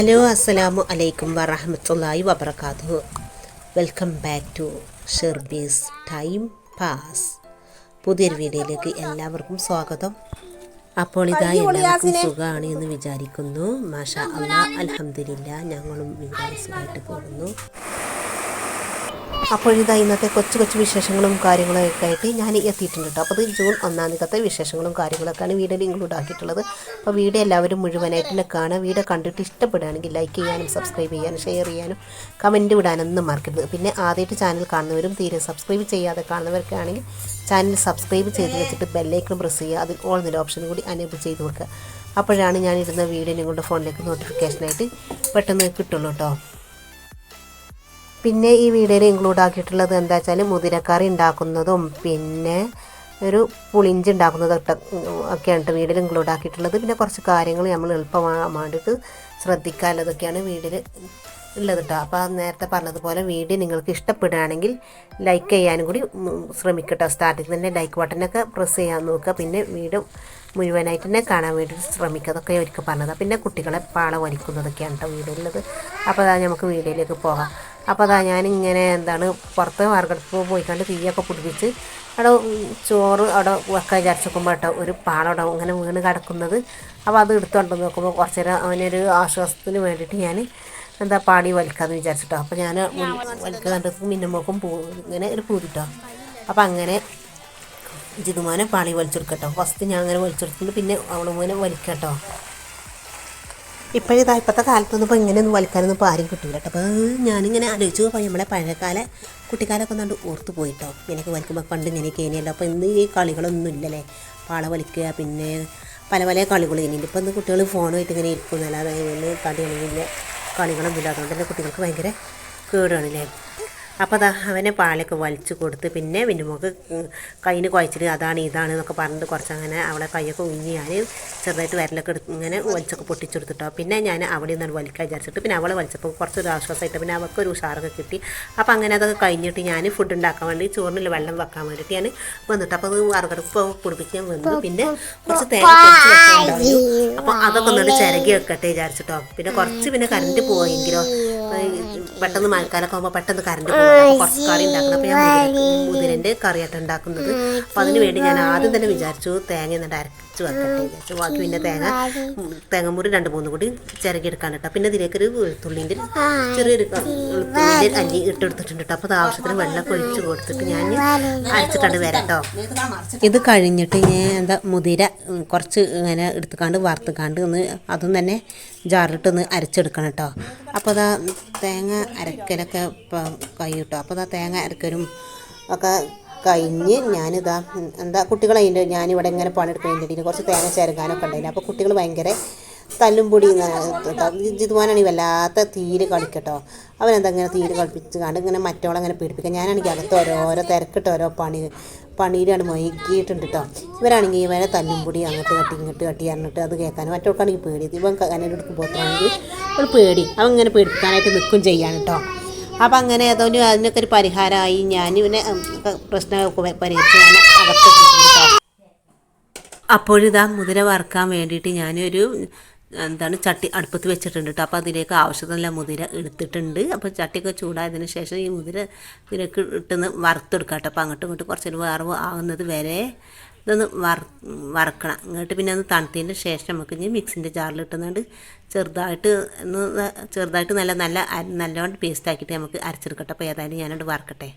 Hello അസ്സലാമു അലൈക്കും വറഹമത്തല്ലാഹി വബർക്കാത്തു welcome back to Sherbies time pass. പുതിയൊരു വീഡിയോയിലേക്ക് എല്ലാവർക്കും സ്വാഗതം. അപ്പോൾ ഇതാ എല്ലാവർക്കും സുഖമാണ് എന്ന് വിചാരിക്കുന്നു. മാഷ അല്ലാഹ് അലഹമില്ല ഞങ്ങളും ഇവിടെ സുഖമായിട്ട് പോകുന്നു. അപ്പോൾ ഇന്നത്തെ കൊച്ചു കൊച്ചു വിശേഷങ്ങളും കാര്യങ്ങളും ഒക്കെ ആയിട്ട് ഞാൻ എത്തിയിട്ടുണ്ട് കേട്ടോ. അപ്പോൾ ഇത് ജൂൺ ഒന്നാം തീയതിക്കത്തെ വിശേഷങ്ങളും കാര്യങ്ങളൊക്കെയാണ് വീഡിയോയിൽ ഇൻക്ലൂഡ് ആക്കിയിട്ടുള്ളത്. അപ്പോൾ വീഡിയോ എല്ലാവരും മുഴുവനായിട്ട് തന്നെ കാണുക. വീഡിയോ കണ്ടിട്ട് ഇഷ്ടപ്പെടുകയാണെങ്കിൽ ലൈക്ക് ചെയ്യാനും സബ്സ്ക്രൈബ് ചെയ്യാനും ഷെയർ ചെയ്യാനും കമന്റ് വിടാനൊന്നും മറക്കരുത്. പിന്നെ ആദ്യമായിട്ട് ചാനൽ കാണുന്നവരും തീരെ സബ്സ്ക്രൈബ് ചെയ്യാതെ കാണുന്നവരൊക്കെ ആണെങ്കിൽ ചാനൽ സബ്സ്ക്രൈബ് ചെയ്ത് വെച്ചിട്ട് ബെല്ലൈക്കൺ പ്രസ് ചെയ്യുക. അതിൽ ഓൾ നില ഓപ്ഷൻ കൂടി അനേബിൾ ചെയ്ത് വെക്കുക. അപ്പോഴാണ് ഞാൻ ഇടുന്ന വീഡിയോ നിങ്ങളുടെ ഫോണിലേക്ക് നോട്ടിഫിക്കേഷനായിട്ട് പെട്ടെന്ന് കിട്ടുള്ളൂ കേട്ടോ. പിന്നെ ഈ വീഡിയോയിൽ ഇൻക്ലൂഡ് ആക്കിയിട്ടുള്ളത് എന്താ വെച്ചാൽ മുതിരക്കറി ഉണ്ടാക്കുന്നതും പിന്നെ ഒരു പുളിഞ്ചി ഉണ്ടാക്കുന്നതും ഒക്കെ ഒക്കെയാണ് വീഡിയോയിൽ ഇൻക്ലൂഡ് ആക്കിയിട്ടുള്ളത്. പിന്നെ കുറച്ച് കാര്യങ്ങൾ നമ്മൾ എളുപ്പമാകാൻ വേണ്ടിയിട്ട് ശ്രദ്ധിക്കാനുള്ളതൊക്കെയാണ് വീഡിയോയിൽ ഉള്ളത് കേട്ടോ അപ്പോൾ നേരത്തെ പറഞ്ഞതുപോലെ വീഡിയോ നിങ്ങൾക്ക് ഇഷ്ടപ്പെടുകയാണെങ്കിൽ ലൈക്ക് ചെയ്യാനും കൂടി ശ്രമിക്കട്ടോ സ്റ്റാർട്ടിങ് തന്നെ ലൈക്ക് ബട്ടനൊക്കെ പ്രസ് ചെയ്യാൻ നോക്കുക. പിന്നെ വീഡിയോ മുഴുവനായിട്ട് തന്നെ കാണാൻ വേണ്ടി ശ്രമിക്കുക അതൊക്കെ ഒരിക്കൽ പറഞ്ഞത്. പിന്നെ കുട്ടികളെ പാള വലിക്കുന്നതൊക്കെയാണ് കേട്ടോ വീഡിയോയിലുള്ളത് അപ്പോൾ അതാ നമുക്ക് വീഡിയോയിലേക്ക് പോകാം. അപ്പോൾ അതാ ഞാനിങ്ങനെ എന്താണ് പുറത്ത് വാർക്കടുപ്പ് പോയിക്കൊണ്ട് തീയൊക്കെ പിടിപ്പിച്ച് അവിടെ ചോറ് അവിടെ വെക്കാൻ വിചാരിച്ചോക്കുമ്പോൾ കേട്ടോ ഒരു പാടവിടെ ഇങ്ങനെ വീണ് കിടക്കുന്നത്. അപ്പോൾ അത് എടുത്തുകൊണ്ട് നോക്കുമ്പോൾ കുറച്ച് നേരം അവനൊരു ആശ്വാസത്തിന് വേണ്ടിയിട്ട് ഞാൻ എന്താ പാടി വലിക്കാമെന്ന് വിചാരിച്ചിട്ടോ. അപ്പോൾ ഞാൻ വലിക്കാൻ കണ്ടത് മിന്നുമ്പോക്കും പൂ ഇങ്ങനെ ഒരു പൂതിട്ടോ. അപ്പോൾ അങ്ങനെ ജിതുമാനെ പാളി വലിച്ചെടുക്കട്ടോ. ഫസ്റ്റ് ഞാൻ അങ്ങനെ വലിച്ചെടുത്തിട്ട് പിന്നെ അവളുമോനെ വലിക്കട്ടോ. ഇപ്പോഴിതാ ഇപ്പോഴത്തെ കാലത്തൊന്നും ഇപ്പോൾ ഇങ്ങനെയൊന്നും വലിക്കാനൊന്നും ഇപ്പോൾ ആരും കിട്ടില്ല കേട്ടോ. അപ്പോൾ ഞാനിങ്ങനെ ആലോചിച്ചു. അപ്പോൾ നമ്മളെ പഴയകാല കുട്ടിക്കാലൊക്കെ ഒന്നാണ്ട് ഓർത്ത് പോയിട്ടോ. ഇങ്ങനെയൊക്കെ വലിക്കുമ്പോൾ പണ്ട് ഇങ്ങനെയൊക്കെ ഇനിയല്ലോ അപ്പോൾ ഇന്ന് ഈ കളികളൊന്നും ഇല്ലല്ലേ. പാള വലിക്കുക പിന്നെ പല പല കളികൾ ഇനി ഇപ്പോൾ ഇന്ന് കുട്ടികൾ ഫോണുമായിട്ട് ഇങ്ങനെ ഇരിക്കുന്നല്ലാതെ ഇങ്ങനെ തടിയാണെങ്കിൽ കളികളൊന്നും ഇല്ല. അതുകൊണ്ട് തന്നെ കുട്ടികൾക്ക് ഭയങ്കര കേടാണല്ലേ അപ്പോൾ അത് അവനെ പാലൊക്കെ വലിച്ചു കൊടുത്ത് പിന്നെ പിന്നെ നമുക്ക് കയ്യിൽ കുഴച്ചിട്ട് അതാണ് ഇതാണ് എന്നൊക്കെ പറഞ്ഞിട്ട് കുറച്ച് അങ്ങനെ അവളെ കൈയൊക്കെ ഉഞ്ഞി ഞാൻ ചെറുതായിട്ട് വിരലൊക്കെ എടുത്ത് ഇങ്ങനെ വലിച്ചൊക്കെ പൊട്ടിച്ചെടുത്തിട്ടോ. പിന്നെ ഞാൻ അവിടെ നിന്നാണ് വലിക്കാൻ വിചാരിച്ചിട്ട് പിന്നെ അവളെ വലിച്ചപ്പോൾ കുറച്ചൊരു ആശ്വാസമായിട്ട് പിന്നെ അവൾക്ക് ഒരു ഉഷാറൊക്കെ കിട്ടി. അപ്പോൾ അങ്ങനെ അതൊക്കെ കഴിഞ്ഞിട്ട് ഞാൻ ഫുഡ് ഉണ്ടാക്കാൻ വേണ്ടി ചോറിനിൽ വെള്ളം വെക്കാൻ വേണ്ടിയിട്ട് ഞാൻ വന്നിട്ട് അപ്പോൾ അത് വറുകടുപ്പ് കുടിപ്പിക്കാൻ വന്നു. പിന്നെ കുറച്ച് തേങ്ങ അപ്പോൾ അതൊക്കെ ഒന്നുകൊണ്ട് ചിരകി വെക്കട്ടെ വിചാരിച്ചിട്ടോ. പിന്നെ കുറച്ച് പിന്നെ കറണ്ട് പോയെങ്കിലോ പെട്ടെന്ന് മഴക്കാലൊക്കെ ആകുമ്പോൾ പെട്ടെന്ന് കറണ്ട് പോകും കുറച്ച് കറി ഉണ്ടാക്കണം. അപ്പോൾ ഞാൻ മുതിരന്റെ കറിയായിട്ട് ഉണ്ടാക്കുന്നത്. അപ്പോൾ അതിന് വേണ്ടി ഞാൻ ആദ്യം തന്നെ വിചാരിച്ചു തേങ്ങ എന്നിട്ട് അരച്ച് വെക്കട്ടെ വിചാരിച്ചു. ബാക്കി പിന്നെ തേങ്ങ തേങ്ങമുറി രണ്ട് മൂന്ന് കൂടി ചിരകിയെടുക്കാൻ കേട്ടോ. പിന്നെ ഇതിലേക്ക് ഒരു വെളുത്തുള്ളിന്റെ ചെറിയൊരു വെളുത്തുള്ളിന്റെ അല്ലി ഇട്ടെടുത്തിട്ടുണ്ട് കേട്ടോ. അപ്പോൾ അത് ആവശ്യത്തിന് വെള്ളം ഒഴിച്ച് കൊടുത്തിട്ട് ഞാൻ അരച്ചിട്ടാണ് വരാം ഇത് കഴിഞ്ഞിട്ട് ഞാൻ എന്താ മുതിര കുറച്ച് ഇങ്ങനെ എടുത്തുക്കാണ്ട് വറുത്തുക്കാണ്ട് ഒന്ന് അതും തന്നെ ജാറിലിട്ടൊന്ന് അരച്ചെടുക്കണം കേട്ടോ അപ്പോൾ അതാ തേങ്ങ അരക്കലൊക്കെ കൈ കിട്ടും അപ്പോൾ അതാ തേങ്ങ അരക്കലും ഒക്കെ കഴിഞ്ഞ് ഞാനിതാ എന്താ കുട്ടികൾ അതിന്റെ ഞാനിവിടെ ഇങ്ങനെ പണിയെടുക്കുന്നതിന്റെ ഇടയിൽ കുറച്ച് തേങ്ങ ചേരങ്ങാനൊക്കെ ഉണ്ടായില്ല അപ്പോൾ കുട്ടികൾ ഭയങ്കര തല്ലും പൊടി ജിതുവാനാണെങ്കിൽ വല്ലാത്ത തീര് കളിക്കട്ടോ അവനെന്താ ഇങ്ങനെ തീര് കളിപ്പിച്ച് കണ്ട് ഇങ്ങനെ മറ്റോളങ്ങനെ പീഡിപ്പിക്കുക ഞാനാണെങ്കിൽ അകത്ത് ഓരോരോ തിരക്കിട്ട് ഓരോ പണി പണിയിലാണ് മയക്കിയിട്ടുണ്ട് കേട്ടോ ഇവരാണെങ്കിൽ ഇവരെ തല്ലും പൊടി അങ്ങോട്ട് കട്ടി ഇങ്ങോട്ട് കട്ടി പറഞ്ഞിട്ട് അത് കേൾക്കാൻ മറ്റോൾക്കാണെങ്കിൽ പേടി ഇവൻ കനലെടുക്കും എടുക്കുമ്പോഴത്താണെങ്കിൽ അവൾ പേടി. അവൻ ഇങ്ങനെ പേടിക്കാനായിട്ട് നിൽക്കും ചെയ്യാൻ കേട്ടോ അപ്പം അങ്ങനെ ഏതോലും അതിനൊക്കെ ഒരു പരിഹാരമായി. ഞാൻ ഇവനെ പ്രശ്നമൊക്കെ പരിഹരിച്ച് ഞാൻ അകത്ത് അപ്പോഴിതാ മുതിര വറുക്കാൻ വേണ്ടിയിട്ട് ഞാനൊരു എന്താണ് ചട്ടി അടുപ്പത്ത് വെച്ചിട്ടുണ്ട് കേട്ടോ. അപ്പോൾ അതിലേക്ക് ആവശ്യത്തിനുള്ള മുതിര എടുത്തിട്ടുണ്ട്. അപ്പോൾ ചട്ടിയൊക്കെ ചൂടായതിന് ശേഷം ഈ മുതിര ഇതിലേക്ക് ഇട്ടെന്ന് വറുത്തെടുക്കാം കേട്ടോ. അപ്പോൾ അങ്ങോട്ടും ഇങ്ങോട്ടും കുറച്ചൊരു വറവ് ആകുന്നത് വരെ ഇതൊന്ന് വറ വറക്കണം. എന്നിട്ട് പിന്നെ ഒന്ന് തണുത്തതിന് ശേഷം നമുക്ക് ഇനി മിക്സിന്റെ ജാറിൽ ഇട്ടുന്നുണ്ട് ചെറുതായിട്ട് ചെറുതായിട്ട് നല്ല നല്ല നല്ലോണം പേസ്റ്റ് ആക്കിയിട്ട് നമുക്ക് അരച്ചെടുക്കട്ടെ അപ്പോൾ ഏതായാലും ഞാനോട് വറക്കട്ടെ.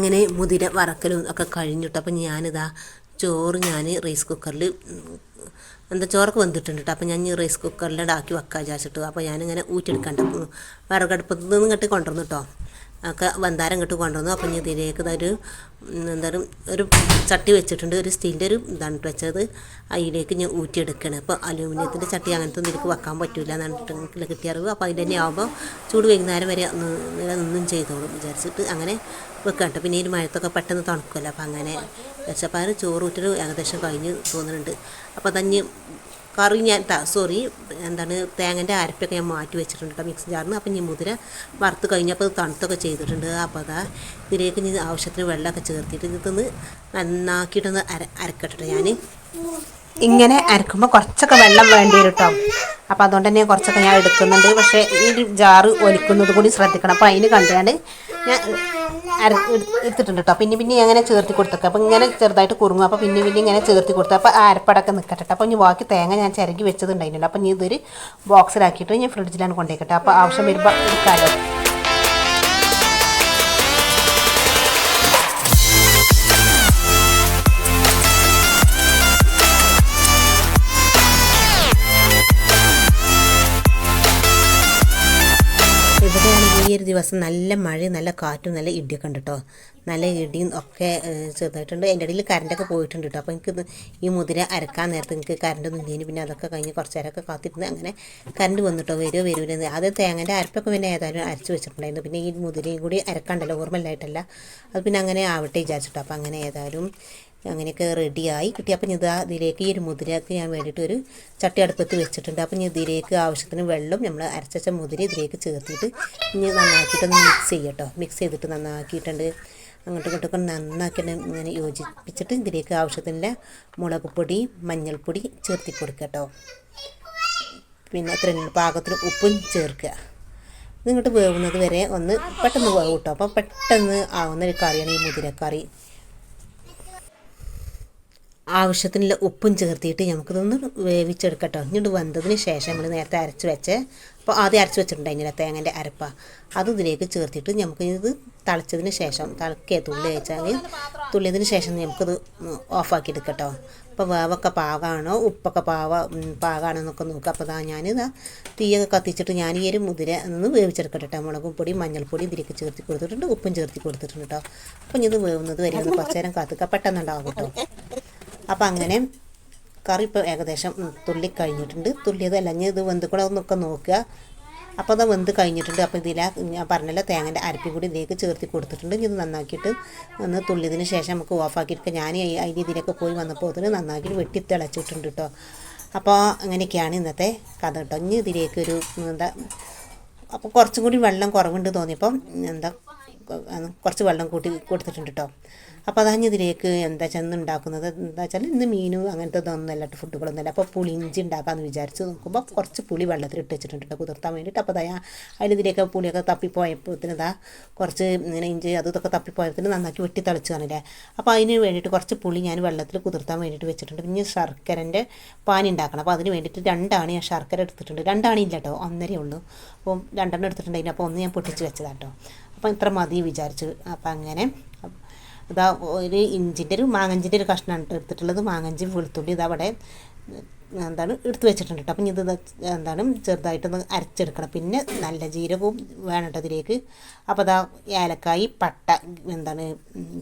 അങ്ങനെ മുതിര വറക്കലും ഒക്കെ കഴിഞ്ഞിട്ട് അപ്പം ഞാനിതാ ചോറ് ഞാൻ റൈസ് കുക്കറിൽ എന്താ ചോറൊക്കെ വന്നിട്ടുണ്ട് കേട്ടോ അപ്പോൾ ഞാൻ റൈസ് ഉണ്ടാക്കി വെക്കാൻ വിചാരിച്ചിട്ട്. അപ്പോൾ ഞാനിങ്ങനെ ഊറ്റിയെടുക്കാണ്ട് വിറകടുപ്പത്ത് നിന്ന് ഇങ്ങോട്ട് കൊണ്ടുവന്നു കേട്ടോ ഒക്കെ വന്താരം ഇങ്ങോട്ട് കൊണ്ടുവന്നു. അപ്പം ഇതിലേക്ക് ഒരു എന്താണ് ഒരു ചട്ടി വെച്ചിട്ടുണ്ട്. ഒരു സ്റ്റീലിന്റെ ഒരു ഇതാണ് വെച്ചത്. അതിലേക്ക് ഞാൻ ഊറ്റിയെടുക്കണം. അപ്പോൾ അലൂമിനിയത്തിന്റെ ചട്ടി അങ്ങനത്തെ ഒന്നും എനിക്ക് വെക്കാൻ പറ്റില്ല എന്നാണ് കിട്ടിയ അറിവ്. അപ്പോൾ അതിന്റെ തന്നെ ആകുമ്പോൾ ചൂട് വൈകുന്നേരം വരെ നിന്നും ചെയ്തോളും വിചാരിച്ചിട്ട് അങ്ങനെ വെക്കാട്ടോ പിന്നെ ഈ മഴത്തൊക്കെ പെട്ടെന്ന് തണുക്കുമല്ലോ അപ്പോൾ അങ്ങനെ വിചാരിച്ചപ്പോൾ ചോറ് ഊറ്റൽ ഏകദേശം കഴിഞ്ഞ് തോന്നുന്നുണ്ട്. അപ്പോൾ തന്നെ കറി ഞാൻ സോറി എന്താണ് തേങ്ങന്റെ അരപ്പൊക്കെ ഞാൻ മാറ്റി വെച്ചിട്ടുണ്ട് കേട്ടോ മിക്സ് ജാറിന് അപ്പം ഇനി മുതിര വറുത്ത് കഴിഞ്ഞപ്പോൾ അത് തണുത്തൊക്കെ ചെയ്തിട്ടുണ്ട്. അപ്പോൾ അതാ ഇതിലേക്ക് ഇനി ആവശ്യത്തിന് വെള്ളമൊക്കെ ചേർത്തിട്ട് ഇതൊന്ന് നന്നാക്കിയിട്ടൊന്ന് അര അരക്കട്ടെ ഞാൻ ഇങ്ങനെ അരക്കുമ്പോൾ കുറച്ചൊക്കെ വെള്ളം വേണ്ടി വരും കേട്ടോ അപ്പോൾ അതുകൊണ്ട് തന്നെ കുറച്ചൊക്കെ ഞാൻ എടുക്കുന്നുണ്ട്. പക്ഷേ ഈ ജാറ് ഒലിക്കുന്നത് കൂടി ശ്രദ്ധിക്കണം. അപ്പോൾ അതിന് കണ്ടാണ് ഞാൻ അര എടുത്തിട്ടുണ്ട് കേട്ടോ പിന്നെ പിന്നെ അങ്ങനെ ചേർത്തി കൊടുത്തൊക്കെ. അപ്പോൾ ഇങ്ങനെ ചെറുതായിട്ട് കുറുങ്ങും. അപ്പോൾ പിന്നെ പിന്നെ ഇങ്ങനെ ചേർത്തി കൊടുത്തു. അപ്പോൾ അരപ്പടക്കം നിൽക്കട്ടെ അപ്പോൾ ഇനി ബാക്കി തേങ്ങ ഞാൻ ചിരകി വെച്ചതുണ്ടായിരുന്നില്ല. അപ്പോൾ ഇനി ഇതൊരു ബോക്സിലാക്കിയിട്ട് ഞാൻ ഫ്രിഡ്ജിലാണ് കൊണ്ടുപോയിക്കട്ടെ. അപ്പോൾ ആവശ്യം വരുമ്പോൾ എടുക്കാമല്ലോ ദിവസം നല്ല മഴയും നല്ല കാറ്റും നല്ല ഇടിയൊക്കെ ഉണ്ട് കേട്ടോ നല്ല ഇടിയും ഒക്കെ ചെറുതായിട്ടുണ്ട്. അതിന്റെ ഇടയിൽ കറണ്ടൊക്കെ പോയിട്ടുണ്ട് കേട്ടോ അപ്പോൾ എനിക്ക് ഈ മുതിര അരക്കാൻ നേരത്ത് എനിക്ക് കറണ്ടൊന്നും ഇല്ലേനി. പിന്നെ അതൊക്കെ കഴിഞ്ഞ് കുറച്ച് നേരമൊക്കെ കാത്തിരുന്ന് അങ്ങനെ കറണ്ട് വന്നിട്ടോ വരുമോ വരൂലെന്ന് അത് തേങ്ങന്റെ അരപ്പൊക്കെ പിന്നെ ഏതായാലും അരച്ച് വെച്ചിട്ടുണ്ടായിരുന്നു. പിന്നെ ഈ മുതിരയും കൂടി അരക്കാണ്ടല്ലോ ഓർമ്മയില്ലായിട്ടല്ല അത് പിന്നെ അങ്ങനെ ആവട്ടെ വിചാരിച്ചിട്ടോ അപ്പോൾ അങ്ങനെ ഏതായാലും അങ്ങനെയൊക്കെ റെഡിയായി. കിട്ടി. അപ്പം ഇതാ ഇതിലേക്ക് ഈ ഒരു മുതിരക്ക് ഞാൻ വേണ്ടിയിട്ട് ഒരു ചട്ടി അടുപ്പത്ത് വെച്ചിട്ടുണ്ട്. അപ്പം ഇതിലേക്ക് ആവശ്യത്തിന് വെള്ളം നമ്മൾ അരച്ചച്ച മുതിര ഇതിലേക്ക് ചേർത്തിട്ട് ഇനി നന്നാക്കിയിട്ടൊന്ന് മിക്സ് ചെയ്യട്ടോ. മിക്സ് ചെയ്തിട്ട് നന്നാക്കിയിട്ടുണ്ട്. അങ്ങോട്ടും ഇങ്ങോട്ടൊക്കെ നന്നാക്കിയിട്ട് ഇങ്ങനെ യോജിപ്പിച്ചിട്ട് ഇതിലേക്ക് ആവശ്യത്തിനുള്ള മുളക് പൊടി മഞ്ഞൾപ്പൊടി ചേർത്തി കൊടുക്കുക കേട്ടോ പിന്നെ എത്ര പാകത്തിന് ഉപ്പും ചേർക്കുക. ഇതിങ്ങോട്ട് വേവുന്നത് വരെ ഒന്ന് പെട്ടെന്ന് വേവും കേട്ടോ അപ്പം പെട്ടെന്ന് ആവുന്ന ഒരു കറിയാണ് ഈ മുതിരക്കറി. ആവശ്യത്തിനുള്ള ഉപ്പും ചേർത്തിട്ട് നമുക്കിതൊന്ന് വേവിച്ചെടുക്കട്ടോ. ഇങ്ങോട്ട് വന്നതിന് ശേഷം നമ്മൾ നേരത്തെ അരച്ച് വെച്ച് അപ്പോൾ ആദ്യം അരച്ച് വെച്ചിട്ടുണ്ടായിരുന്നില്ല തേങ്ങന്റെ അരപ്പ. അത് ഇതിലേക്ക് ചേർത്തിട്ട് നമുക്ക് ഇത് തളിച്ചതിന് ശേഷം തിളക്കിയ തുള്ളി വെച്ചാൽ തുള്ളിയതിന് ശേഷം നമുക്കിത് ഓഫാക്കി എടുക്കട്ടോ അപ്പോൾ വേവൊക്കെ പാകാണോ ഉപ്പൊക്കെ പാവ പാകാണോ എന്നൊക്കെ നോക്കുക. അപ്പോൾ ഇതാ ഞാനിത് തീയൊക്കെ കത്തിച്ചിട്ട് ഞാൻ ഈ ഒരു മുതിര ഒന്ന് വേവിച്ചെടുക്കട്ടെ കേട്ടോ മുളകും പൊടി മഞ്ഞൾപ്പൊടി ഇതിലേക്ക് ചേർത്തി കൊടുത്തിട്ടുണ്ട് ഉപ്പും ചേർത്തി കൊടുത്തിട്ടുണ്ട് കേട്ടോ അപ്പം ഇത് വേവുന്നത് വരെ കുറച്ച് നേരം കാത്തുക. പെട്ടെന്നുണ്ടാവും കേട്ടോ. അപ്പം അങ്ങനെ കറി ഇപ്പോൾ ഏകദേശം തുള്ളി കഴിഞ്ഞിട്ടുണ്ട്. തുള്ളിയത് അല്ലെങ്കിൽ ഇത് വെന്ത് കൂടെ ഒന്നൊക്കെ നോക്കുക. അപ്പോൾ അത് വെന്ത് കഴിഞ്ഞിട്ടുണ്ട്. അപ്പോൾ ഇതിലാ ഞാൻ പറഞ്ഞല്ലോ തേങ്ങന്റെ അരപ്പി കൂടി ഇതിലേക്ക് ചേർത്തി കൊടുത്തിട്ടുണ്ട്. ഇത് നന്നാക്കിയിട്ട് ഒന്ന് തുള്ളിയതിന് ശേഷം നമുക്ക് ഓഫാക്കിയിട്ട് ഞാൻ അതിന്റെ ഇതിലൊക്കെ പോയി വന്നപ്പോൾ അതിന് നന്നാക്കിയിട്ട് വെട്ടി തിളച്ചിട്ടുണ്ട് കേട്ടോ അപ്പോൾ അങ്ങനെയൊക്കെയാണ് ഇന്നത്തെ കഥ കേട്ടോ ഇനി ഇതിലേക്ക് ഒരു എന്താ അപ്പോൾ കുറച്ചും കൂടി വെള്ളം കുറവുണ്ട് തോന്നിയപ്പം എന്താ കുറച്ച് വെള്ളം കൂട്ടി കൊടുത്തിട്ടുണ്ട് കേട്ടോ അപ്പോൾ അതാണ് ഇതിലേക്ക് എന്താ ഇന്ന് ഉണ്ടാക്കുന്നത് എന്താ വെച്ചാൽ ഇന്ന് മീനും അങ്ങനത്തെ ഇതൊന്നുമല്ല കേട്ടോ ഫുഡുകളൊന്നുമല്ല അപ്പോൾ പുളിഞ്ചി ഉണ്ടാക്കാമെന്ന് വിചാരിച്ച് നോക്കുമ്പോൾ കുറച്ച് പുളി വെള്ളത്തിൽ ഇട്ട് വെച്ചിട്ടുണ്ട് കേട്ടോ കുതിർത്താൻ വേണ്ടിയിട്ട് അപ്പോൾ അതാ അതിലിതിലേക്ക് പുളിയൊക്കെ തപ്പിപ്പോയപ്പോഴത്തേന് ഇതാ കുറച്ച് ഇങ്ങനെ ഇഞ്ചി അത് ഇതൊക്കെ തപ്പിപ്പോയത്തിന് നന്നാക്കി വെട്ടി തളിച്ച് കാണില്ലേ അപ്പോൾ അതിന് വേണ്ടിയിട്ട് കുറച്ച് പുളി ഞാൻ വെള്ളത്തിൽ കുതിർത്താൻ വേണ്ടിയിട്ട് വെച്ചിട്ടുണ്ട്. പിന്നെ ശർക്കരന്റെ പാനി ഉണ്ടാക്കണം അപ്പോൾ അതിന് വേണ്ടിയിട്ട് രണ്ടാണ് ഞാൻ ശർക്കര എടുത്തിട്ടുണ്ട്. രണ്ടാണ് ഇല്ല കേട്ടോ ഒന്നരേ ഉള്ളൂ. അപ്പോൾ രണ്ടെണ്ണം എടുത്തിട്ടുണ്ടെങ്കിൽ അപ്പോൾ ഒന്ന് ഞാൻ പൊട്ടിച്ച് വെച്ചതാട്ടോ. അപ്പോൾ ഇത്ര മതി വിചാരിച്ചു. അപ്പം അങ്ങനെ ഇതാ ഒരു ഇഞ്ചിന്റെ ഒരു മാങ്ങഞ്ചിന്റെ ഒരു കഷ്ണമാണ് ട്ടോ എടുത്തിട്ടുള്ളത്. മാങ്ങഞ്ചി വെളുത്തുള്ളി ഇതാ അവിടെ എന്താണ് എടുത്ത് വെച്ചിട്ടുണ്ട് കേട്ടോ. അപ്പം ഇത് എന്താണ് ചെറുതായിട്ടൊന്ന് അരച്ചെടുക്കണം. പിന്നെ നല്ല ജീരകവും വേണം കേട്ടോ ഇതിലേക്ക്. അപ്പോൾ അതാ ഏലക്കായി പട്ട എന്താണ്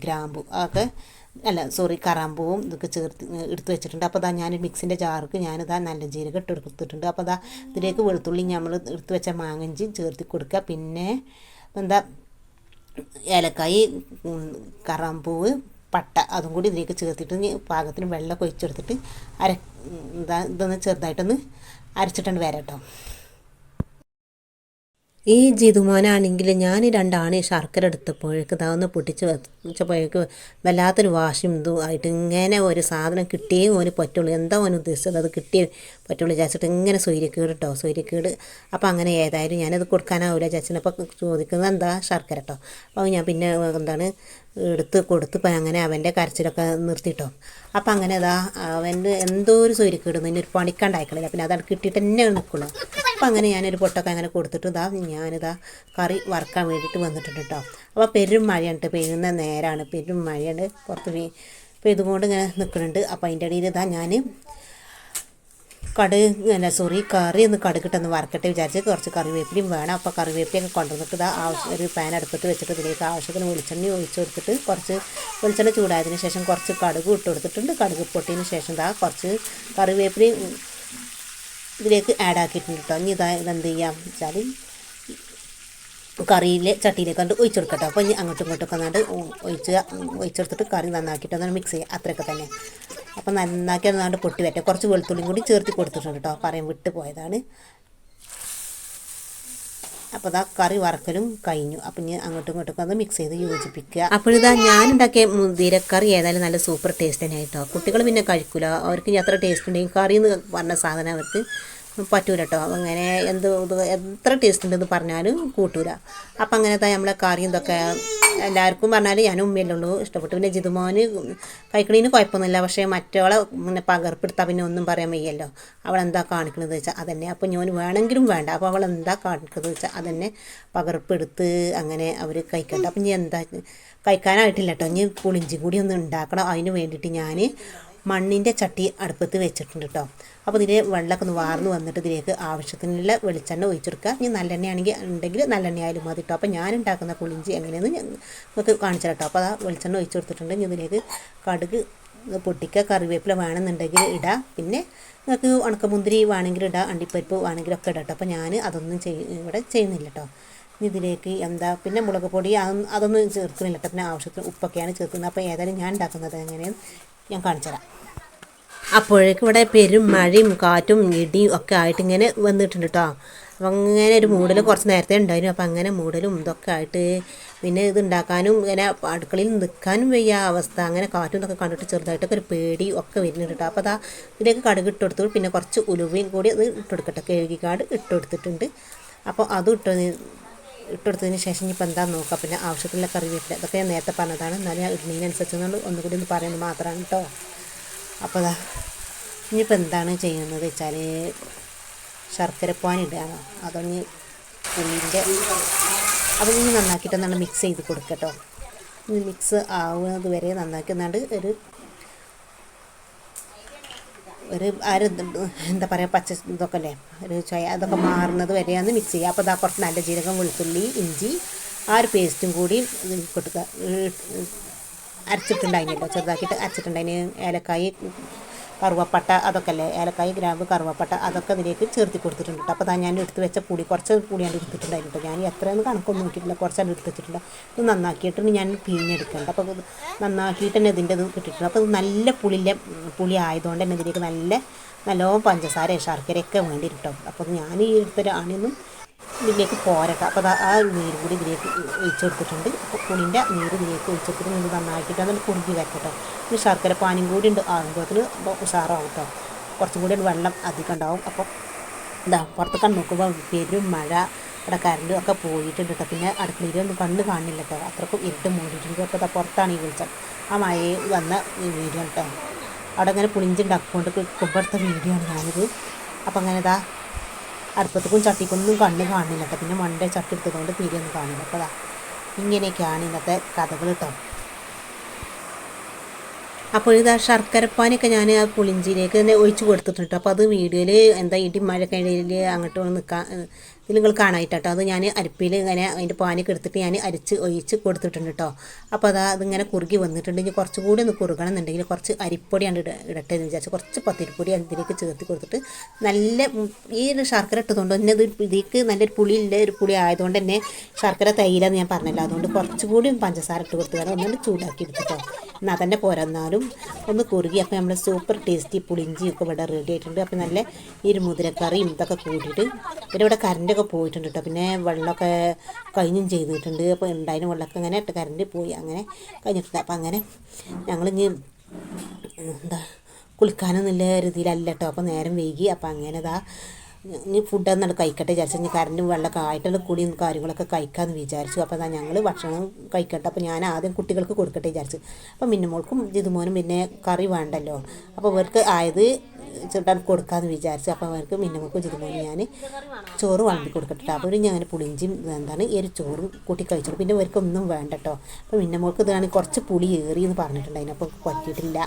ഗ്രാമ്പു അതൊക്കെ അല്ല സോറി കറാമ്പൂവും ഇതൊക്കെ ചേർത്ത് എടുത്ത് വെച്ചിട്ടുണ്ട്. അപ്പോൾ അതാ ഞാൻ മിക്സിന്റെ ജാർക്ക് ഞാനിതാ നല്ല ജീരകം ഇട്ട് എടുത്തിട്ടുണ്ട് അപ്പോൾ അതാ ഇതിലേക്ക് വെളുത്തുള്ളി നമ്മൾ എടുത്ത് വെച്ച മാങ്ങഞ്ചി ചേർത്തി കൊടുക്കുക. പിന്നെ എന്താ ഏലക്കായി കറാമ്പൂവ് പട്ട അതും കൂടി ഇതിലേക്ക് ചേർത്തിട്ട് പാകത്തിന് വെള്ളമൊക്കെ ഒഴിച്ചെടുത്തിട്ട് അര ഇതാ ഇതൊന്ന് ചെറുതായിട്ടൊന്ന് അരച്ചിട്ടുണ്ട് വരാം കേട്ടോ ഈ ജിതുമോനാണെങ്കിൽ ഞാൻ രണ്ടാണ് ശർക്കര എടുത്തപ്പോഴേക്ക് ഇതാ ഒന്ന് പൊട്ടിച്ച് വെച്ചപ്പോഴേക്ക് വല്ലാത്തൊരു വാശിയും ഇതും ആയിട്ട് ഇങ്ങനെ ഒരു സാധനം കിട്ടിയേ ഓന് പറ്റുള്ളൂ. എന്താ ഓൻ ഉദ്ദേശിച്ചത്? അത് കിട്ടിയേ പറ്റുള്ളൂ വിചാരിച്ചിട്ട് ഇങ്ങനെ സൂര്യക്കേട് കേട്ടോ സൂര്യക്കേട് അപ്പോൾ അങ്ങനെ ഏതായാലും ഞാനത് കൊടുക്കാനാവില്ല ചേച്ചനപ്പോൾ ചോദിക്കുന്നത് എന്താ? ശർക്കര കേട്ടോ അപ്പോൾ ഞാൻ പിന്നെ എന്താണ്? എടുത്ത് കൊടുത്ത് അങ്ങനെ അവന്റെ കരച്ചിലൊക്കെ നിർത്തിട്ടോ അപ്പം അങ്ങനെ അതാ അവന്റെ എന്തോ ഒരു സ്വൈര്യക്കേട് ഇനി ഒരു പണിക്കണ്ടായിക്കളില്ല. പിന്നെ അതവിടെ കിട്ടിയിട്ട് തന്നെ നിൽക്കുള്ളൂ. അപ്പം അങ്ങനെ ഞാനൊരു പൊട്ടൊക്കെ അങ്ങനെ കൊടുത്തിട്ട് ഇതാ ഞാനിതാ കറി വറക്കാൻ വേണ്ടിയിട്ട് വന്നിട്ടുണ്ട് കേട്ടോ അപ്പോൾ പെരും മഴയുണ്ട്. പെയ്യുന്ന നേരമാണ് പെരും മഴയുണ്ട്. പുറത്ത് പെയ് പെയ്തുകൊണ്ട് ഇങ്ങനെ നിൽക്കുന്നുണ്ട്. അപ്പോൾ അതിന്റെ ഇടയിൽ ഇതാ ഞാൻ കടുക് അല്ല സോറി കറി ഒന്ന് കടുകിട്ടൊന്ന് വറക്കട്ടെ വിചാരിച്ച് കുറച്ച് കറിവേപ്പിലയും വേണം. അപ്പോൾ കറിവേപ്പിലൊക്കെ കൊണ്ടുവന്നിട്ട് ഇതാ ആവശ്യം ഒരു പാൻ അടുപ്പത്ത് വെച്ചിട്ട് ഇതിലേക്ക് ആവശ്യത്തിന് വെളിച്ചെണ്ണ ഒഴിച്ച് കൊടുത്തിട്ട് കുറച്ച് വെളിച്ചെണ്ണ ചൂടായതിന് ശേഷം കുറച്ച് കടുക് ഇട്ട് കൊടുത്തിട്ടുണ്ട്. കടുക് പൊട്ടിയതിന് ശേഷം ഇതാ കുറച്ച് കറിവേപ്പിലയും ഇതിലേക്ക് ആഡ് ആക്കിയിട്ടുണ്ട് കേട്ടോ ഇനി ഇതാ ഇതെന്ത് ചെയ്യാം വെച്ചാൽ കറിയിലെ ചട്ടിയിലേക്ക് കണ്ട് ഒഴിച്ചു അപ്പോൾ ഇനി അങ്ങോട്ടും ഇങ്ങോട്ടും ഒക്കെ കണ്ട് ഒഴിച്ച് ഒഴിച്ചെടുത്തിട്ട് കറി നന്നാക്കിയിട്ട് മിക്സ് ചെയ്യുക അത്രയൊക്കെ തന്നെ. അപ്പോൾ നന്നാക്കി ഒന്നാണ്ട് പൊട്ടി വരട്ടെ. കുറച്ച് വെളുത്തുള്ളിയും കൂടി ചേർത്ത് കൊടുത്തിട്ടുണ്ട് കേട്ടോ. പറയാൻ വിട്ട് പോയതാണ്. അപ്പോൾ ഇതാ കറി വറക്കലും കഴിഞ്ഞു. അപ്പം ഇനി അങ്ങോട്ടും ഇങ്ങോട്ടും അത് മിക്സ് ചെയ്ത് യോജിപ്പിക്കുക. അപ്പോഴിതാ ഞാൻ ഉണ്ടാക്കിയ മുതിരക്കറി ഏതായാലും നല്ല സൂപ്പർ ടേസ്റ്റ് തന്നെ കുട്ടികൾ പിന്നെ കഴിക്കില്ല അവർക്ക് അത്ര ടേസ്റ്റ് ഉണ്ടെങ്കിൽ കറി എന്ന് പറഞ്ഞ സാധനം അവർക്ക് പറ്റൂല കേട്ടോ അങ്ങനെ എന്ത് എത്ര ടേസ്റ്റ് ഉണ്ടെന്ന് പറഞ്ഞാലും കൂട്ടൂല. അപ്പം അങ്ങനത്തെ നമ്മളെ കറിയും ഇതൊക്കെ എല്ലാവർക്കും പറഞ്ഞാൽ ഞാനും ഉമ്മയല്ലേ ഉള്ളൂ. ഇഷ്ടപ്പെട്ടു. പിന്നെ ജിതുമോന് കഴിക്കണീന് കുഴപ്പമൊന്നുമില്ല. പക്ഷേ മറ്റവളെ പിന്നെ പകർപ്പെടുത്താൽ പിന്നെ ഒന്നും പറയാൻ വയ്യല്ലോ. അവൾ എന്താ കാണിക്കണത് വെച്ചാൽ അതന്നെ. അപ്പോൾ ഞാൻ വേണമെങ്കിലും വേണ്ട. അപ്പോൾ അവൾ എന്താ കാണിക്കുന്നത് വെച്ചാൽ അതന്നെ പകർപ്പെടുത്ത് അങ്ങനെ അവർ കഴിക്കണ്ട അപ്പം ഞാൻ എന്താ കഴിക്കാനായിട്ടില്ല കേട്ടോ ഇനി പുളിഞ്ചി കൂടി ഒന്ന് ഉണ്ടാക്കണം. അതിന് വേണ്ടിയിട്ട് ഞാൻ മണ്ണിന്റെ ചട്ടി അടുപ്പത്ത് വെച്ചിട്ടുണ്ട് കേട്ടോ അപ്പോൾ ഇതിൽ വെള്ളമൊക്കെ ഒന്ന് വാർന്ന് വന്നിട്ട് ഇതിലേക്ക് ആവശ്യത്തിനുള്ള വെളിച്ചെണ്ണ ഒഴിച്ചെടുക്കുക. ഇനി നല്ലെണ്ണയാണെങ്കിൽ ഉണ്ടെങ്കിൽ നല്ലെണ്ണ ആയാലും മതി കേട്ടോ അപ്പോൾ ഞാൻ ഉണ്ടാക്കുന്ന പുളിഞ്ചി എങ്ങനെയെന്ന് നമുക്ക് കാണിച്ചു കേട്ടോ അപ്പോൾ ആ വെളിച്ചെണ്ണ ഒഴിച്ചു കൊടുത്തിട്ടുണ്ട്. ഇനി ഇതിലേക്ക് കടുക് പൊട്ടിക്കുക. കറിവേപ്പില വേണമെന്നുണ്ടെങ്കിൽ ഇടാം. പിന്നെ നിങ്ങൾക്ക് ഉണക്കമുന്തിരി വേണമെങ്കിൽ ഇടാം. അണ്ടിപ്പരിപ്പ് വേണമെങ്കിലൊക്കെ ഇടാം കേട്ടോ അപ്പോൾ ഞാൻ അതൊന്നും ചെയ് ഇവിടെ ചെയ്യുന്നില്ല കേട്ടോ ഇതിലേക്ക് എന്താ പിന്നെ മുളക് പൊടി അതൊന്നും ചേർക്കുന്നില്ല കേട്ടോ പിന്നെ ആവശ്യത്തിന് ഉപ്പൊക്കെയാണ് ചേർക്കുന്നത്. അപ്പോൾ ഏതായാലും ഞാൻ ഉണ്ടാക്കുന്നത് എങ്ങനെയെന്ന് ഞാൻ കാണിച്ചു തരാം അപ്പോഴേക്കും ഇവിടെ പെരും മഴയും കാറ്റും ഇടിയും ഒക്കെ ആയിട്ട് ഇങ്ങനെ വന്നിട്ടുണ്ട് കേട്ടോ അപ്പം അങ്ങനെ ഒരു മൂടൽ കുറച്ച് നേരത്തെ ഉണ്ടായിരുന്നു. അപ്പം അങ്ങനെ മൂടലും ഇതൊക്കെ ആയിട്ട് പിന്നെ ഇത് ഉണ്ടാക്കാനും ഇങ്ങനെ അടുക്കളയിൽ നിൽക്കാനും വയ്യ അവസ്ഥ. അങ്ങനെ കാറ്റും ഇതൊക്കെ കണ്ടിട്ട് ചെറുതായിട്ടൊക്കെ ഒരു പേടി ഒക്കെ വരുന്നുണ്ട് കേട്ടോ അപ്പോൾ അതാ ഇതിലേക്ക് കടുക് ഇട്ട് കൊടുത്തു. പിന്നെ കുറച്ച് ഉലുവയും കൂടി അത് ഇട്ട് കൊടുക്കട്ടെ. കഴുകിക്കാട് ഇട്ട് അപ്പോൾ അതും ഇട്ട് ഇട്ടെടുത്തതിന് ശേഷം ഇനിയിപ്പോൾ എന്താ നോക്കാം? പിന്നെ ആവശ്യത്തിലുള്ള കറിവേപ്പില. അതൊക്കെ ഞാൻ നേരത്തെ പറഞ്ഞതാണ്. എന്നാലും ഞാൻ ഇടുന്നതിനനുസരിച്ച് ഒന്നുകൂടി ഒന്ന് പറയുന്നത് മാത്രമാണ് കേട്ടോ അപ്പോൾ അതാ ഇനിയിപ്പോൾ എന്താണ് ചെയ്യുന്നത് വെച്ചാൽ ശർക്കരപ്പാൻ ഇടുകയാണോ അതൊന്ന് പുളിന്റെ അപ്പോൾ ഇനി നന്നാക്കിയിട്ട് ഒന്നാണ് മിക്സ് ചെയ്ത് കൊടുക്കട്ടോ ഇനി മിക്സ് ആവുന്നത് വരെ നന്നാക്കി ഒരു ഒരു അര എന്താ പറയുക പച്ച ഇതൊക്കെ അല്ലേ ഒരു ചൊയ അതൊക്കെ മാറുന്നത് വരെയാണ് മിക്സ് ചെയ്യുക. അപ്പോൾ ഇതാ കുറച്ച് നല്ല ജീരകം വെളുത്തുള്ളി ഇഞ്ചി ആ ഒരു പേസ്റ്റും കൂടി കൊടുക്കുക അരച്ചിട്ടുണ്ടായിരുന്നല്ലോ ചെറുതാക്കിയിട്ട് അരച്ചിട്ടുണ്ടായിന്. ഏലക്കായി കറുവപ്പട്ട അതൊക്കെ അല്ലേ ഏലക്കായ ഗ്രാമ്പ് കറുവപ്പട്ട അതൊക്കെ ഇതിലേക്ക് ചേർത്തി കൊടുത്തിട്ടുണ്ട് കേട്ടോ. അപ്പോൾ താ ഞാൻ എടുത്ത് വെച്ച പൊടി കുറച്ച് പൊടിയാണ് എടുത്തിട്ടുണ്ടായിരുന്നു കേട്ടോ. ഞാൻ എത്രയെന്ന് കണക്കൊന്നും നോക്കിയിട്ടില്ല. കുറച്ചാണ് എടുത്ത് വെച്ചിട്ടുണ്ട് ഇത് നന്നാക്കിയിട്ട് ഞാൻ പിഴിഞ്ഞെടുക്കുന്നുണ്ട്. അപ്പോൾ നന്നാക്കിയിട്ട് തന്നെ ഇതിന്റെ ഇത് കിട്ടിയിട്ടുണ്ട്. അപ്പോൾ നല്ല പുളിയിലെ പുളി ആയതുകൊണ്ട് തന്നെ ഇതിലേക്ക് നല്ല നല്ലോണം പഞ്ചസാര ശർക്കരയൊക്കെ വേണ്ടിയിട്ടുണ്ടാവും അപ്പോൾ ഞാൻ ഈ എടുത്തൊരു ആണിയൊന്നും ഇതിലേക്ക് പോരക്ക. അപ്പോൾ ആ നീര് കൂടി ഇതിലേക്ക് ഒഴിച്ചു കൊടുത്തിട്ടുണ്ട് അപ്പോൾ പുളിന്റെ നീര് ഇതിലേക്ക് ഒഴിച്ചു കൊടുത്തിട്ട് നിങ്ങൾ നന്നാക്കിയിട്ട് അതിൽ കുറുകി വെക്കട്ടെ. ഇനി ശർക്കര പാനും കൂടി ഉണ്ട്. ആകുമ്പോഴത്തിന് അപ്പോൾ ഉഷാറാവും കേട്ടോ. കുറച്ചും കൂടി വെള്ളം അധികം ഉണ്ടാവും. അപ്പോൾ ഇതാ പുറത്തൊക്കെ നോക്കുമ്പോൾ പേരും മഴ ഇവിടെ കറണ്ട് ഒക്കെ പോയിട്ടുണ്ട് കേട്ടോ. പിന്നെ അടുക്കളയിലൊന്നും കണ്ണ് കാണില്ല കേട്ടോ. അത്രക്കും ഇരുട്ട് മൂടിയിട്ടുണ്ട്. അപ്പോൾ പുറത്താണ് ഈ വിളിച്ചത് ആ മഴയെ വന്ന വീഡിയോ കേട്ടോ. അവിടെ അങ്ങനെ പുളിഞ്ചുണ്ടാക്കിക്കൊണ്ട് കുമ്പടുത്ത വീഡിയോ ആണ് ഞാനിത്. അപ്പോൾ അങ്ങനെ ഇതാ അടുപ്പത്തേക്കും ചട്ടിക്കൊന്നും കണ്ണ് കാണില്ല കേട്ടോ. പിന്നെ മണ്ട ചട്ടി എടുത്തതുകൊണ്ട് തീരെയൊന്നും കാണില്ല. അപ്പോൾ അതാ ഇങ്ങനെയൊക്കെയാണ് ഇന്നത്തെ കഥകൾ കേട്ടോ. അപ്പോൾ ഇത് ശർക്കരപ്പാനൊക്കെ ഞാൻ ആ പുളിഞ്ചിയിലേക്ക് തന്നെ ഒഴിച്ച് കൊടുത്തിട്ടുണ്ട്. അപ്പോൾ അത് വീഡിയോയിൽ എന്താ ഇടി മഴക്കഴിയിൽ അങ്ങോട്ട് നിൽക്കാൻ ഇതിൽ നിങ്ങൾ കാണായിട്ടോ അത് ഞാൻ അരിപ്പിയിൽ ഇങ്ങനെ അതിന്റെ പാനൊക്കെ എടുത്തിട്ട് ഞാൻ അരിച്ച് ഒഴിച്ച് കൊടുത്തിട്ടുണ്ട് കേട്ടോ അപ്പോൾ അത് അതിങ്ങനെ കുറുകി വന്നിട്ടുണ്ട്. ഇനി കുറച്ചും കൂടി ഒന്ന് കുറുകണം എന്നുണ്ടെങ്കിൽ കുറച്ച് അരിപ്പൊടിയാണ് ഇട ഇടട്ടെ എന്ന് വിചാരിച്ചു കുറച്ച് പത്തിരിപ്പൊടി അതിലേക്ക് ചേർത്ത് കൊടുത്തിട്ട് നല്ല ഈ ഒരു ശർക്കര ഇട്ടതുകൊണ്ട് തന്നെ ഇത് ഇതിലേക്ക് നല്ലൊരു പുളിയില്ല ഒരു പുളി ആയതുകൊണ്ട് തന്നെ ശർക്കര തൈലെന്ന് ഞാൻ പറഞ്ഞില്ല. അതുകൊണ്ട് കുറച്ചുകൂടി പഞ്ചസാര ഇട്ട് കൊടുത്ത് കാരണം ഒന്നുകൂടി ചൂടാക്കി എടുത്തിട്ടോ. എന്നാൽ തന്നെ പോരെന്നാലും ഒന്ന് കുറുകി അപ്പോൾ നമ്മൾ സൂപ്പർ ടേസ്റ്റി പുളിഞ്ചിയൊക്കെ ഇവിടെ റെഡി ആയിട്ടുണ്ട്. അപ്പോൾ നല്ല ഈ ഒരു മുതിരക്കറിയും ഇതൊക്കെ കൂട്ടിയിട്ട് പിന്നെ ഇവിടെ കറണ്ടൊക്കെ പോയിട്ടുണ്ട് കേട്ടോ പിന്നെ വെള്ളമൊക്കെ കഴിഞ്ഞും ചെയ്തിട്ടുണ്ട്. അപ്പോൾ ഉണ്ടായിരുന്ന വെള്ളമൊക്കെ അങ്ങനെ ഇട്ട് കറണ്ട് പോയി. അങ്ങനെ കഴിഞ്ഞിട്ടുണ്ട്. അപ്പോൾ അങ്ങനെ ഞങ്ങളിനി എന്താ കുളിക്കാനൊന്നുമില്ല രീതിയിലല്ല കേട്ടോ അപ്പോൾ നേരം വൈകി. അപ്പോൾ അങ്ങനെ ഇതാ ഇനി ഫുഡ് ഒന്നും കഴിക്കട്ടെ വിചാരിച്ചു ഇനി കറണ്ടും വെള്ളമൊക്കെ ആയിട്ടുള്ള കുടിയും കാര്യങ്ങളൊക്കെ കഴിക്കാമെന്ന് വിചാരിച്ചു. അപ്പോൾ അതാ ഞങ്ങൾ ഭക്ഷണം കഴിക്കട്ടെ. അപ്പോൾ ഞാൻ ആദ്യം കുട്ടികൾക്ക് കൊടുക്കട്ടെ വിചാരിച്ചു. അപ്പോൾ മിന്നുമോൾക്കും ജിതുമോനും പിന്നെ കറി വേണ്ടല്ലോ. അപ്പോൾ ഇവർക്ക് ആയത് ചെറുതാൻ കൊടുക്കാമെന്ന് വിചാരിച്ചു. അപ്പോൾ അവർക്ക് മിന്നമ്മക്കും ജിതുമോനും ഞാൻ ചോറ് വളമ്പി കൊടുക്കട്ടെ. അപ്പോൾ ഞാൻ പുളിഞ്ചിയും എന്താണ് ഈ ഒരു ചോറും കൂട്ടി കഴിച്ചോളൂ പിന്നെ ഇവർക്കൊന്നും വേണ്ട കേട്ടോ അപ്പോൾ മിന്നമ്മക്ക് ഇതാണ് കുറച്ച് പുളി ഏറി എന്ന് പറഞ്ഞിട്ടുണ്ട് അതിനപ്പോൾ പറ്റിയിട്ടില്ല.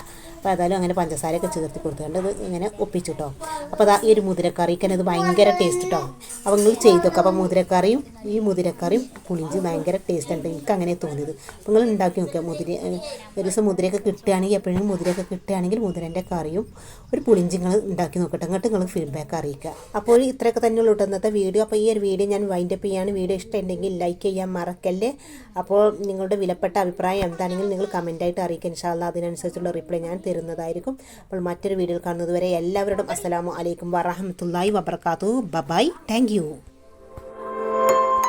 അപ്പോൾ ഏതായാലും അങ്ങനെ പഞ്ചസാരയൊക്കെ ചേർത്ത് കൊടുത്തുകൊണ്ട് ഇത് ഇങ്ങനെ ഒപ്പിച്ചു കേട്ടോ അപ്പോൾ അതാ ഈ ഒരു മുതിരക്കറിക്ക് ഇത് ഭയങ്കര ടേസ്റ്റ് കേട്ടോ അപ്പോൾ നിങ്ങൾ ചെയ്തൊക്കെ അപ്പോൾ മുതിരക്കറിയും ഈ മുതിരക്കറിയും പുളിഞ്ചി ഭയങ്കര ടേസ്റ്റ് ഉണ്ട്. എനിക്ക് അങ്ങനെ തോന്നിയത്. അപ്പോൾ നിങ്ങൾ ഉണ്ടാക്കി നോക്കുക മുതിര ഒരു ദിവസം മുതിരയൊക്കെ കിട്ടുകയാണെങ്കിൽ എപ്പോഴും മുതിരയൊക്കെ കിട്ടുകയാണെങ്കിൽ മുതിരന്റെ കറിയും ഒരു പുളിഞ്ചി നിങ്ങൾ ഉണ്ടാക്കി നോക്കട്ടെ. അങ്ങോട്ട് നിങ്ങൾ ഫീഡ്ബാക്ക് അറിയിക്കുക. അപ്പോൾ ഇത്രയൊക്കെ തന്നെ കേട്ടോ ഇന്നത്തെ വീഡിയോ അപ്പോൾ ഈ ഒരു വീഡിയോ ഞാൻ വൈൻഡപ്പ് ചെയ്യാണ്. വീഡിയോ ഇഷ്ടമുണ്ടെങ്കിൽ ലൈക്ക് ചെയ്യാൻ മറക്കല്ലേ. അപ്പോൾ നിങ്ങളുടെ വിലപ്പെട്ട അഭിപ്രായം എന്താണെങ്കിലും നിങ്ങൾ കമന്റായിട്ട് അറിയിക്കുക. ഇൻഷാല്ല അതിനനുസരിച്ചുള്ള റിപ്ലൈ ഞാൻ തരുന്നതായിരിക്കും. അപ്പോൾ മറ്റൊരു വീഡിയോയിൽ കാണുന്നതുവരെ എല്ലാവരോടും അസ്സലാമു അലൈക്കും വറഹമത്തല്ലായി വബർക്കാത്തു ബബായ് താങ്ക്